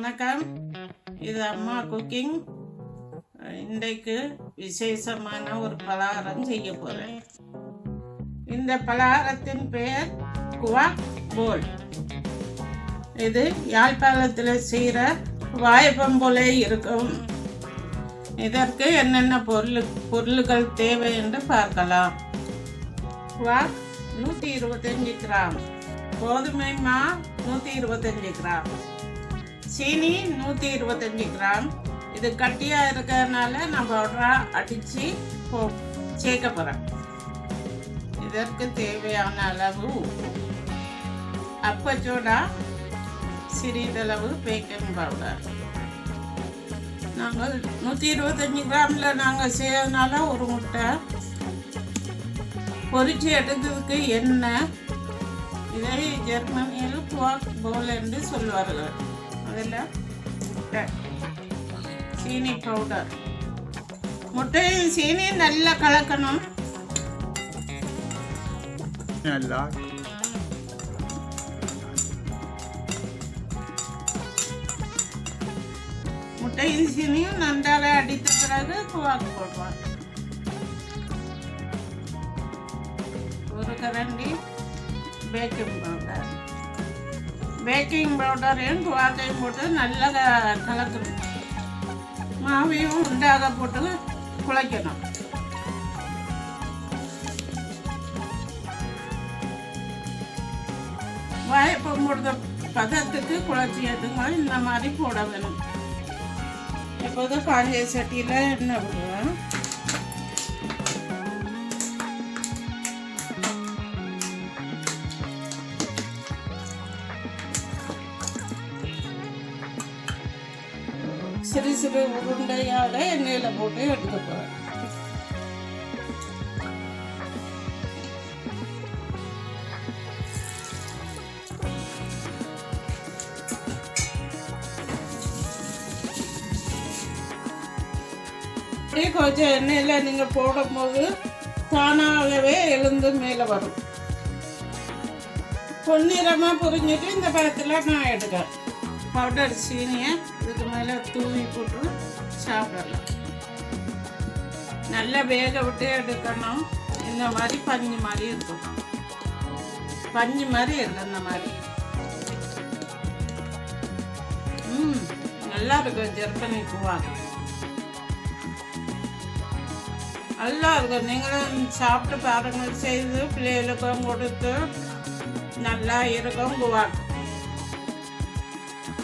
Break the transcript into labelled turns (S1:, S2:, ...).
S1: வணக்கம். இது அம்மா குக்கிங். இன்றைக்கு விசேஷமான ஒரு பலகாரம் செய்ய போகிறேன் இந்த பலகாரத்தின் பெயர் குவாக் போல். இது யாழ்ப்பாணத்தில் செய்கிற வாய்ப்பம் போல இருக்கும். இதற்கு என்னென்ன பொருள் பொருள்கள் தேவை என்று பார்க்கலாம். குவாக் நூற்றி இருபத்தஞ்சி கிராம். கோதுமை மா நூற்றி இருபத்தஞ்சி கிராம். சீனி நூற்றி இருபத்தஞ்சி கிராம். இது கட்டியாக இருக்கிறதுனால நான் பவுடராக அடித்து போ சேர்க்க போகிறேன் இதற்கு தேவையான அளவு உப்பு. அப்பச்சோடா சிறிதளவு பேக்கிங் பவுடர் நாங்கள் நூற்றி இருபத்தஞ்சி கிராமில் நாங்கள் செய்யறதுனால ஒரு முட்டை. பொறிச்சு எடுத்ததுக்கு எண்ணெய். இதை ஜெர்மனியில் குவாக் போல் என்று சொல்வார்கள். அதில் முட்டை. சீனி பவுடர் முட்டையும் சீனியும் நல்லா கலக்கணும்.
S2: நல்லா.
S1: முட்டையும் சீனியும் நன்றாக அடித்த பிறகு குவாக் போடுவார் ஒரு கரண்டி பேக்கிங் பவுடர் பேக்கிங் பவுடரையும் குவாக்கையும் போட்டு நல்லா கலக்கணும். மாவையும் உண்டாக போட்டு குழைக்கணும். வாய்ப்பம் போடுற பதத்துக்கு குழச்சி எடுங்க. இந்த மாதிரி போட வேணும். இப்போது காஞ்ச சட்டியில் என்ன விடுவேன் சிறு சிறு உருண்டையால எண்ணெயில் போட்டு எடுக்க போகிறேன் அப்படியே கொஞ்சம் எண்ணெயில் நீங்கள் போடும்போது தானாகவே எழுந்து மேலே வரும். பொன்னிறமாக புரிஞ்சிட்டு இந்த பழத்தில் நான் எடுக்கிறேன். பவுடர் சீனியை இதுக்கு மேலே தூவி போட்டு சாப்பிடலாம். நல்லா வேக விட்டு எடுக்கணும். இந்த மாதிரி பஞ்சு மாதிரி இருக்கும். பஞ்சு மாதிரி இருக்கு இந்த மாதிரி. ம் நல்லா இருக்கும் ஜெர்பனி பூவாக நல்லா இருக்கும். நீங்களும் சாப்பிட்டு பாருங்கள் செய்து பிள்ளைகளுக்கும் கொடுத்து நல்லா இருக்கும் குவாக்கு